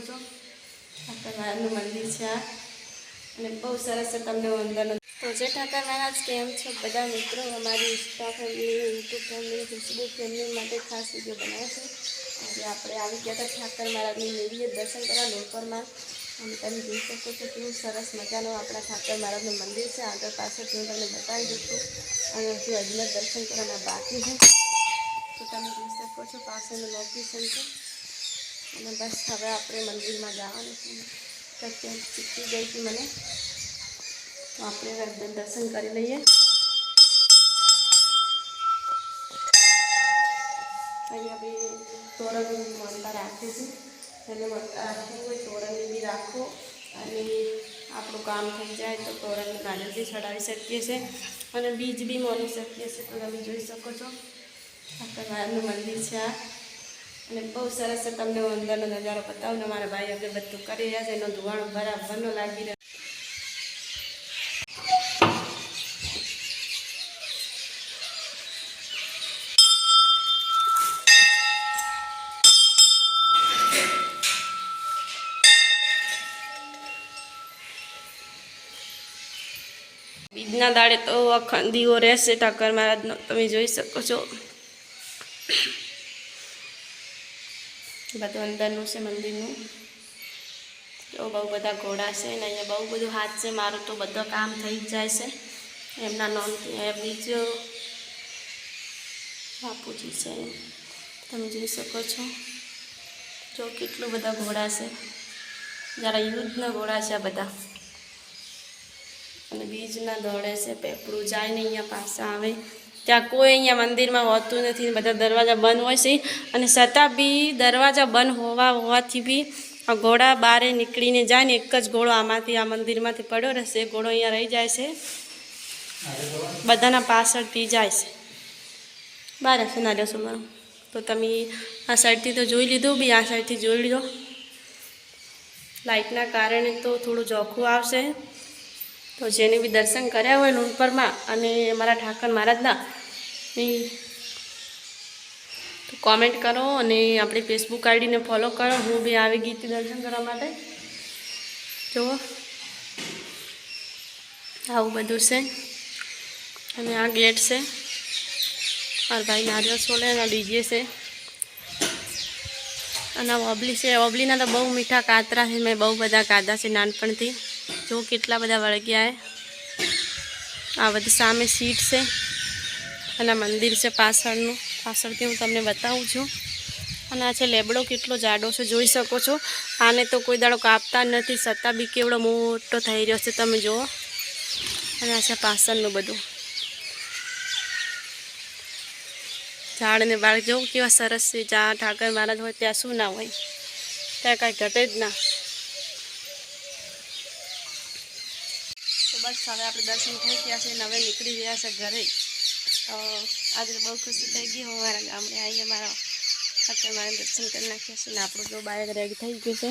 છો? ઠાકર મહારાજનું મંદિર છે આ. અને બહુ સરસ છે તમને અંદરનો તો જે ઠાકર મહારાજ, કેમ છો? બધા મિત્રો, અમારી insta family YouTube family Facebook family માટે ખાસ વીડિયો બનાવ્યો છે. આજે આપણે આવી ગયા હતા ઠાકર મહારાજની મેળીએ દર્શન કરવા લોપરમાં અને તમે જોઈ શકો છો કેવું સરસ મજાનું આપણા ઠાકર મહારાજનું મંદિર છે. આગળ પાછળ હું તમને બતાવી દઉં છું. અને હજુ અજમેર દર્શન કરવાના બાકી છે. તો તમે જોઈ શકો છો પાછળનું લોકેશન છે. અને બસ હવે આપણે મંદિરમાં જવાનું છે. તો શીખી ગઈ હતી મને. તો આપણે દર્શન કરી લઈએ. અહીંયા બી તોરણ માનતા રાખે છે. એને રાખવું હોય તોરણને બી રાખો. અને આપણું કામ થઈ જાય તો તોરણની ગાજર બી ચડાવી શકીએ છીએ અને બીજ બી મોની શકીએ છીએ તો તમે જોઈ શકો છો. ઠાકરવાળાનું મંદિર છે આ. અને બહુ સરસ છે તમને હું અંદરનો નજારો બતાવું મારા ભાઈ આગળ બધું કરી રહ્યા છે, એનો ધુવાણો બરાબરનો લાગી રહ્યો. બીજના દાડે તો અખંડીઓ રહેશે ઠાકર મહારાજનો, તમે જોઈ શકો છો. બધું અંદરનું છે, મંદિરનું. તો બહુ બધા ઘોડા છે ને અહીંયા બહુ બધું હાથ છે. મારું તો બધો કામ થઈ જ જાય છે. એમના નોન બીજો બાપુજી છે. તમે જોઈ શકો છો. જો કેટલું બધા ઘોડા છે. જરા યુદ્ધના ઘોડા છે આ બધા. અને બીજના દોડે છે પેપડું જાય ને અહીંયા પાછા આવે. ત્યાં કોઈ અહીંયા મંદિરમાં હોતું નથી, બધા દરવાજા બંધ હોય છે. અને છતાં બી દરવાજા બંધ હોવા હોવાથી બી આ ઘોડા બારે નીકળીને જાય ને એક જ ઘોડો આમાંથી, આ મંદિરમાંથી પડ્યો રહેશે ઘોડો અહીંયા રહી જાય છે. બધાના પાછળથી જાય છે. બારે હશે ના રહેશો તો તમે આ સાઈડથી તો જોઈ લીધું, બી આ સાઈડથી જોઈ લીધો લાઇટના કારણે તો થોડું જોખું આવશે. તો જેને બી દર્શન કર્યા હોય લુણપરમાં અને અમારા ઠાકર મહારાજના કોમેન્ટ કરો અને આપણી ફેસબુક આઈડીને ફોલો કરો. હું બી આવી ગઈ હતી દર્શન કરવા માટે. જુઓ. આવું બધું છે. અને આ ગેટ છે. મારા ભાઈ નારિયેળ છોલે અને ડીજે છે. અને આ ઓબલી છે. ઓબલીના તો બહુ મીઠા કાતરા છે. મેં બહુ બધા ખાધા છે નાનપણથી. જો કેટલા બધા વળગ્યા આ બધી સામે સીટ છે અને મંદિર છે પાછળનું. પાછળથી હું તમને બતાવું છું. અને આ છે લેબડો કેટલો જાડો છે, જોઈ શકો છો. આને તો કોઈ દાડો કાપતા નથી, છતાં બી કેવડો મોટો થઈ રહ્યો છે, તમે જુઓ. અને આ છે પાછળનું બધું. ઝાડને બાળ જો કેવા સરસ છે. જ્યાં ઠાકર મહારાજ હોય ત્યાં શું ના હોય. ત્યાં કાંઈ ઘટે જ ના. બસ હવે આપણે દર્શન થઈ ગયા છે નવે નીકળી રહ્યા છે ઘરે. આજે બહુ ખુશી થઈ ગઈ હું મારા ગામડે આવીને મારા ખાતે મારે દર્શન કરી નાખ્યા છે ને આપણું જો બાઇક રેડી થઈ ગયું છે.